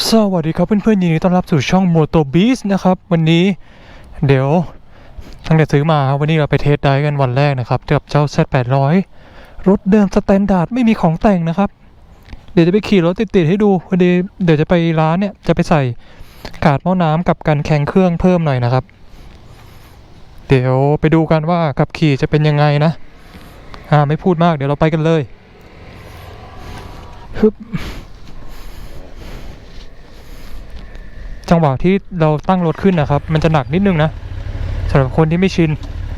สวัสดีครับเพื่อนๆยินดีต้อนรับสู่ช่อง Moto Beast นะครับ วันนี้เดี๋ยวตั้งแต่ซื้อมาครับวันนี้เราไปเทสได้กันวันแรกนะครับกับเจ้า Z800 รถเดิมสแตนดาร์ดไม่มีของแต่งนะครับ เดี๋ยวจะไปขี่รถติดๆให้ดูพอดีเดี๋ยวจะไปร้านเนี่ยจะไปใส่กาดหม้อน้ำกับกันแข่งเครื่องเพิ่มหน่อยนะครับ เดี๋ยวไปดูกันว่าขับขี่จะเป็นยังไงนะอ่าไม่พูดมากเดี๋ยวเราไปกันเลยฮึบ จังหวะที่เราตั้งรถขึ้นนะครับ มันจะหนักนิดนึงนะสำหรับคนที่ไม่ชิน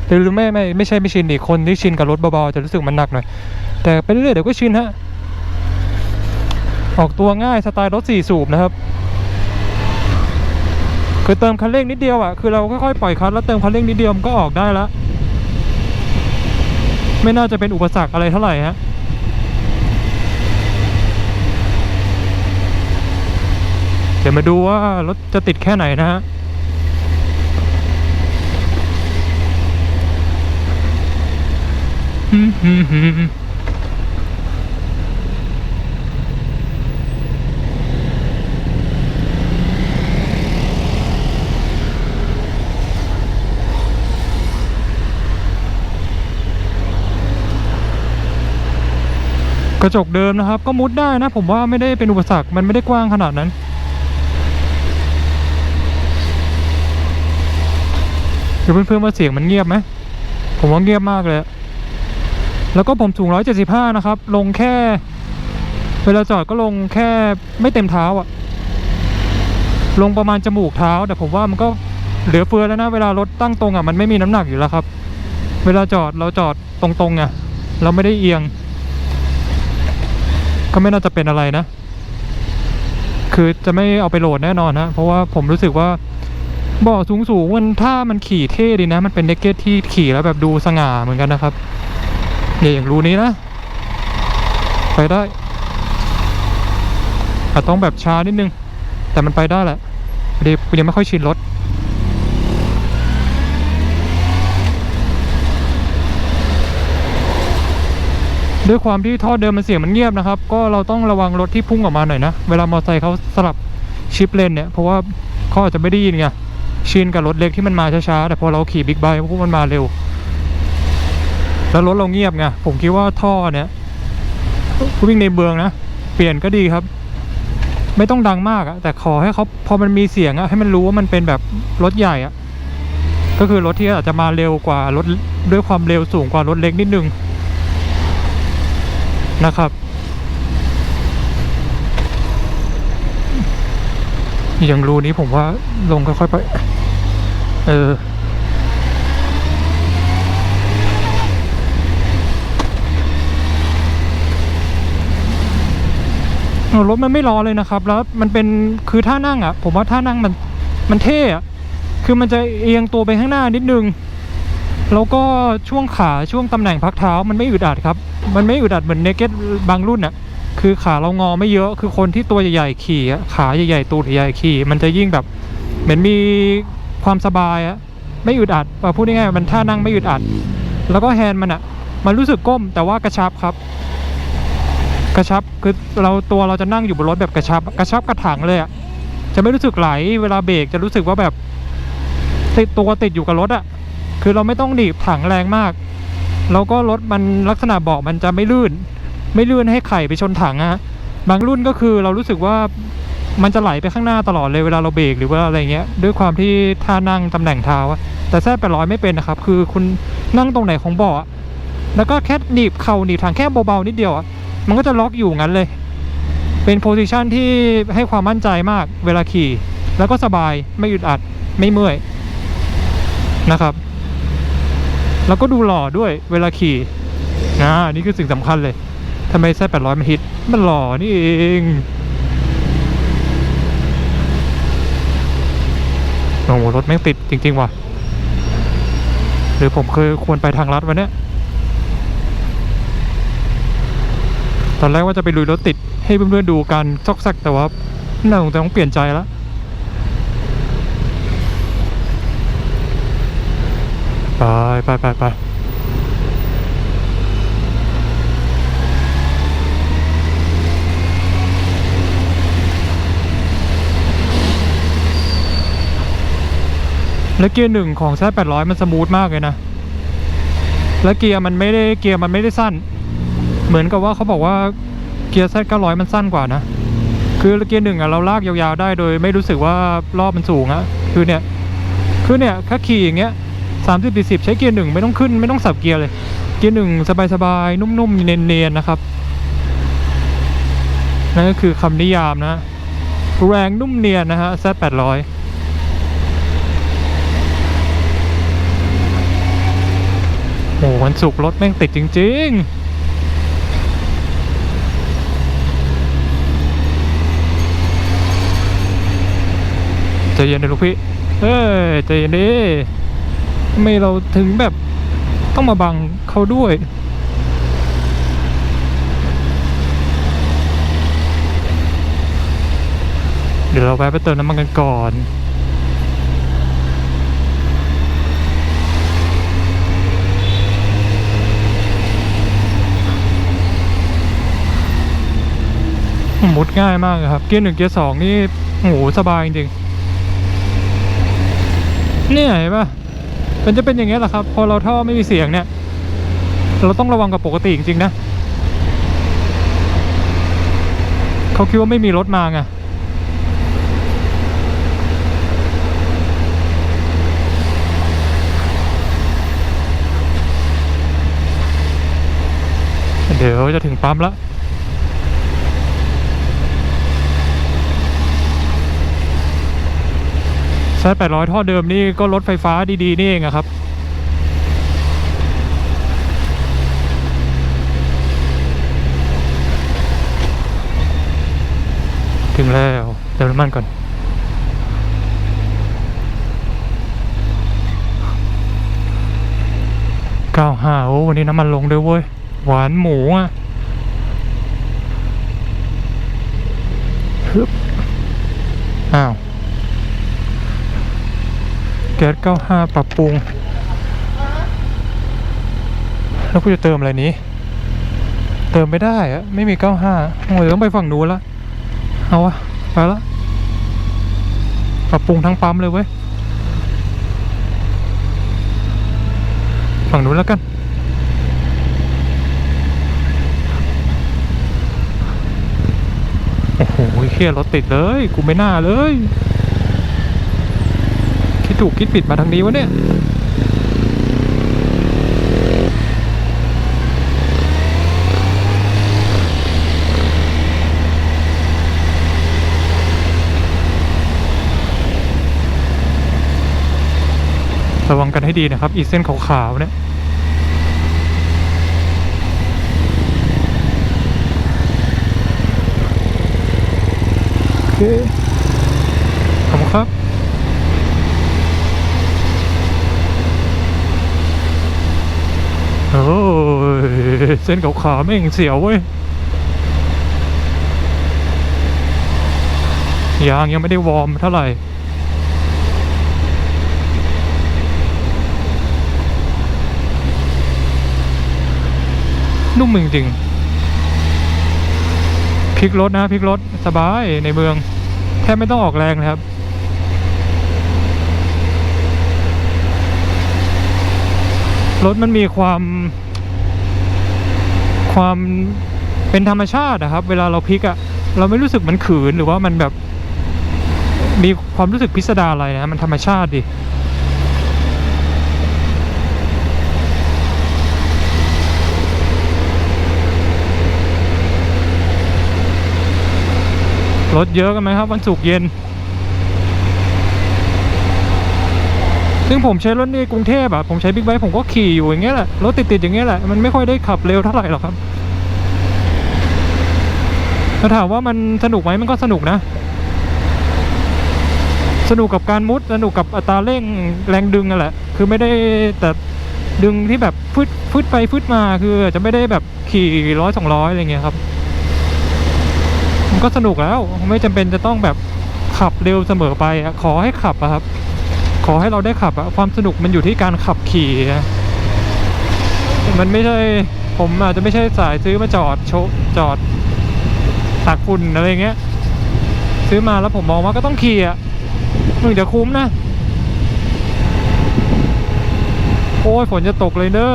หรือไม่ไม่ไม่ใช่ไม่ชินดิคนที่ชินกับรถเบาๆจะรู้สึกมันหนักหน่อย แต่ไปเรื่อยๆเดี๋ยวก็ชินฮะออกตัวง่ายสไตล์รถสี่สูบนะครับคือเติมคันเร่งนิดเดียวอะคือเราค่อยๆปล่อยคลัตช์แล้วเติมคันเร่งนิดเดียวมันก็ออกได้แล้วไม่น่าจะเป็นอุปสรรคอะไรเท่าไหร่ฮะ ดี๋ยวมาดูว่ารถจะติดแค่ไหนนะฮะกระจกเดิมนะครับ ก็มุดได้นะ ผมว่าไม่ได้เป็นอุปสรรคมันไม่ได้กว้างขนาดนั้น ดี๋ยวเพื่อนๆว่าเสียงมันเงียบไหมผมว่าเงียบมากเลย แล้วก็ผมสูง 175 นะครับ ลงแค่ เวลาจอดก็ลงแค่ไม่เต็มเท้าอะลงประมาณจมูกเท้า แต่ผมว่ามันก็เหลือเฟือแล้วนะ เวลารถตั้งตรงอะมันไม่มีน้ำหนักอยู่แล้วครับ เวลาจอดเราจอดตรงๆอะเราไม่ได้เอียง ก็ไม่น่าจะเป็นอะไรนะ คือจะไม่เอาไปโหลดแน่นอนนะ เพราะว่าผมรู้สึกว่า บาะสูงสูงมันถ้ามันขี่เท่ดีนะ มันเป็นเนกเก็ตที่ขี่แล้วแบบดูสง่าเหมือนกันนะครับเนี่ยอย่างรูนี้นะ ไปได้อาจต้องแบบช้านิดนึง แต่มันไปได้แหละพอดีกูยังไม่ค่อยชินรถด้วยความที่ท่อเดิมมันเสียงมันเงียบนะครับ ก็เราต้องระวังรถที่พุ่งออกมาหน่อยนะ เวลามอเตอร์ไซค์เขาสลับชิปเลนเนี่ย เพราะว่าเขาอาจจะไม่ได้ยินไง ชินกับรถเล็กที่มันมาช้าๆแต่พอเราขี่บิ๊กไบค์พวกมันมาเร็ว แล้วรถเราเงียบไงผมคิดว่าท่อเนี่ยวิ่งในเมืองนะเปลี่ยนก็ดีครับ ไม่ต้องดังมากอะแต่ขอให้เขาพอมันมีเสียงอะให้มันรู้ว่ามันเป็นแบบรถใหญ่อะก็คือรถที่อาจจะมาเร็วกว่ารถด้วยความเร็วสูงกว่ารถเล็กนิดนึงนะครับ อย่างรูนี้ผมว่าลงค่อยๆไป เออ รถมันไม่รอเลยนะครับ แล้วมันเป็นคือท่านั่งอะ ผมว่าท่านั่งมันมันเท่อะคือมันจะเอียงตัวไปข้างหน้านิดนึง แล้วก็ช่วงขาช่วงตำแหน่งพักเท้ามันไม่อึดอัดครับ มันไม่อึดอัดเหมือนเนเก็ตบางรุ่นอะ คือขาเรางอไม่เยอะคือคนที่ตัวใหญ่ๆขี่ขาใหญ่ๆตูดใหญ่ๆขี่ มันจะยิ่งแบบเหมือนมีความสบายอะไม่อึดอัดอะพูดง่ายๆมันท่านั่งไม่อึดอัด แล้วก็แฮนด์มันอะมันรู้สึกก้มแต่ว่ากระชับครับ กระชับคือเราตัวเราจะนั่งอยู่บนรถแบบกระชับ กระชับกระถังเลยอะจะไม่รู้สึกไหลเวลาเบรกจะรู้สึกว่าแบบ ติดตัวติดอยู่กับรถอะคือเราไม่ต้องดีบถังแรงมาก แล้วก็รถมันลักษณะเบาะมันจะไม่ลื่น ไม่ลื่นให้ไข่ไปชนถังอะบางรุ่นก็คือเรารู้สึกว่ามันจะไหลไปข้างหน้าตลอดเลยเวลาเราเบรกหรือว่าอะไรเงี้ยด้วยความที่ท่านั่งตำแหน่งเท้าแต่แซ่แปดร้อยไม่เป็นนะครับ คือคุณนั่งตรงไหนของเบาะแล้วก็แค่หนีบเข่าหนีบถังแค่เบาๆนิดเดียวอะมันก็จะล็อกอยู่งั้นเลย เป็นโพซิชันที่ให้ความมั่นใจมากเวลาขี่ แล้วก็สบายไม่อึดอัดไม่เมื่อยนะครับ แล้วก็ดูหล่อด้วยเวลาขี่นะนี่คือสิ่งสำคัญเลย ทำไมแซ่แปดร้อยมันฮิต มันหล่อนี่เองโอ้โหรถแม่งติดจริง ๆ ว่ะ หรือผมเคยควรไปทางลัดวันเนี้ยตอนแรกว่าจะไปลุยรถติดให้เพื่อนๆดูการซอกแซกแต่ว่าน่าสงสัยต้องเปลี่ยนใจแล้วไปไปไปไป และเกียร์หนึ่งของแซดแปดร้อยมันสมูทมากเลยนะ และเกียร์มันไม่ได้เกียร์มันไม่ได้สั้น เหมือนกับว่าเขาบอกว่าเกียร์แซดเก้าร้อยมันสั้นกว่านะ คือเกียร์หนึ่งอะเราลากยาวๆได้โดยไม่รู้สึกว่ารอบมันสูงอะคือเนี่ย คือเนี่ยแค่ขี่อย่างเงี้ยสามสิบสี่สิบใช้เกียร์หนึ่งไม่ต้องขึ้นไม่ต้องสับเกียร์เลย เกียร์หนึ่งสบายๆนุ่มๆเนียนๆนะครับนั่นก็คือคำนิยามนะ แรงนุ่มเนียนนะฮะ Z 8 0 0 โอ้วันศุกร์รถแม่งติดจริงๆใจเย็นนะลูกพี่เฮ้ยใจเย็นดิไม่เราถึงแบบต้องมาบังเขาด้วย เดี๋ยวเราแวะไปเติมน้ำมันกันก่อน มุดง่ายมากเลยครับ เกียร์หนึ่งเกียร์สองนี่โอ้โหสบายจริงๆเนี่ยเห็นปะมันจะเป็นอย่างเงี้ยแหละครับ พอเราท่อไม่มีเสียงเนี่ย เราต้องระวังกับปกติจริงๆนะเขาคิดว่าไม่มีรถมาไงเดี๋ยวจะถึงปั๊มแล้ว ใช้800 ท่อเดิมนี่ก็รถไฟฟ้าดีๆ นี่เองอะครับ ถึงแล้วเติมน้ำมันก่อนเก้าห้าโอ้วันนี้น้ำมันลงด้วยเว้ย หวานหมูอะฮึบอ้าว แก๊สเก้าห้าปรับปรุง แล้วกูจะเติมอะไรนี้ เติมไม่ได้อะไม่มีเก้าห้าโอ้ยต้องไปฝั่งนู้นละ เอาวะ ไปละ ปรับปรุงทั้งปั๊มเลยเว้ย ฝั่งนู้นแล้วกันโอ้โหเฮียรถติดเลย กูไม่น่าเลย ดถูกคิดผิดมาทางนี้วะเนี่ยระวังกันให้ดีนะครับ อีเส้นขาวๆเนี่ย โอเค ขอบคุณครับ โอ้ย เส้นขาวๆไม่งเสียวเว้ยยางยังไม่ได้วอร์มเท่าไหร่นุ่มจริงๆพลิกรถนะพลิกรถสบายในเมือง แทบไม่ต้องออกแรงเลยครับ รถมันมีความ ความเป็นธรรมชาติอะครับ เวลาเราพลิกอะเราไม่รู้สึกมันขืนหรือว่ามันแบบ มีความรู้สึกพิสดารอะไรนะมันธรรมชาติดิรถเยอะกันไหมครับ วันศุกร์เย็น ซึ่งผมใช้รถในกรุงเทพอะผมใช้บิ๊กไบค์ผมก็ขี่อยู่อย่างเงี้ยแหละรถติดๆอย่างเงี้ยแหละมันไม่ค่อยได้ขับเร็วเท่าไหร่หรอกครับถ้าถามว่ามันสนุกไหมมันก็สนุกนะ สนุกกับการมุดสนุกกับอัตราเร่งแรงดึงนั่นแหละ คือไม่ได้แต่ดึงที่แบบฟึดฟึดไปฟึดมาคืออาจจะไม่ได้แบบขี่ร้อยสองร้อยอะไรเงี้ยครับมันก็สนุกแล้วไม่จำเป็นจะต้องแบบขับเร็วเสมอไปอขอให้ขับอะครับ ขอให้เราได้ขับอะความสนุกมันอยู่ที่การขับขี่ มันไม่ใช่ผมอาจจะไม่ใช่สายซื้อมาจอดโชว์จอดตากฝุ่นอะไรเงี้ย ซื้อมาแล้วผมมองว่าก็ต้องขี่อะมึงจะคุ้มนะ โอ้ยฝนจะตกเลยเนอะ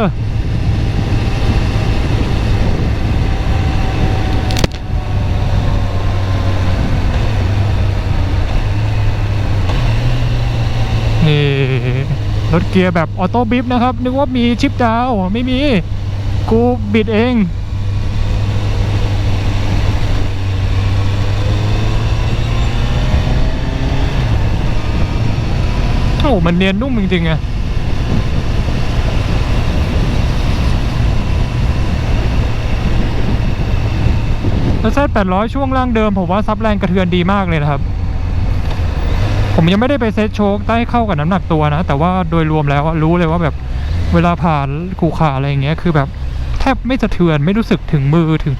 นี่รถเกียร์แบบออโต้บิฟนะครับ นึกว่ามีชิปดาวไม่มี กูบิดเองโอ้มันเนียนนุ่มจริงๆอะแล้วเซต800ช่วงล่างเดิม ผมว่าซับแรงกระเทือนดีมากเลยนะครับ ผมยังไม่ได้ไปเซตโชคได้เข้ากับน้ำหนักตัวนะ แต่ว่าโดยรวมแล้วรู้เลยว่าแบบเวลาผ่านขูขาอะไรอย่างเงี้ยคือแบบแทบไม่สะเทือนไม่รู้สึกถึงมือถึง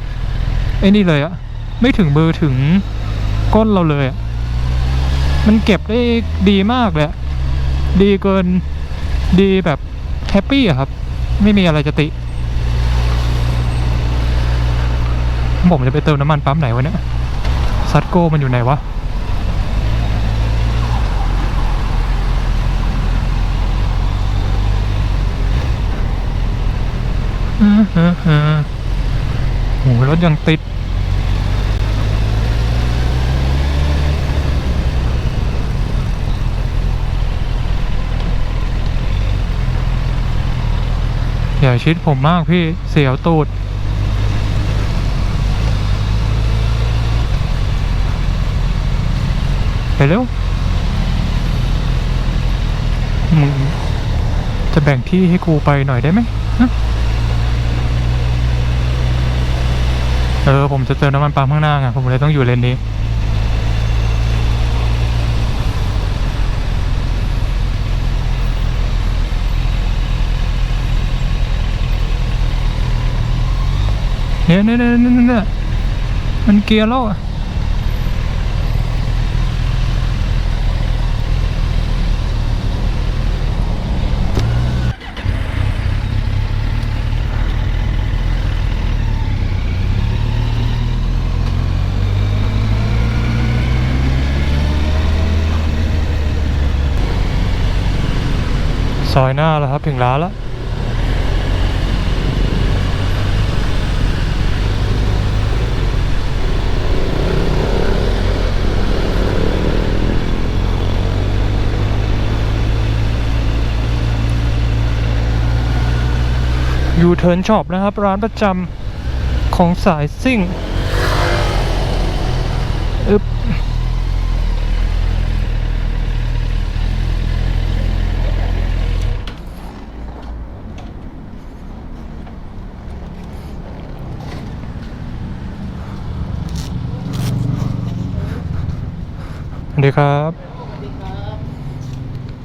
ไอ้นี่เลยอะไม่ถึงมือถึงก้นเราเลยอะมันเก็บได้ดีมากเลยดีเกินดีแบบแฮปปี้อะครับ ไม่มีอะไรจะติ ผมจะไปเติมน้ำมันปั๊มไหนวะเนี่ยซัดโก้มันอยู่ไหนวะ อือฮึโหรถยังติด อย่าชิดผมมากพี่ เสียวตูดไปเร็วมึงจะแบ่งที่ให้กูไปหน่อยได้ไหมฮะ เออ ผมจะเติมน้ำมันปั๊มข้างหน้าไงผมเลยต้องอยู่เลนนี้ เนี่ยเนี่ยเนี่ยเนี่ยเนี่ยมันเกียร์แล้ว ซอยหน้าแล้วครับถึงร้านแล้วยูเทิร์นช็อปนะครับ ร้านประจำของสายซิ่งอึบ ดีครับ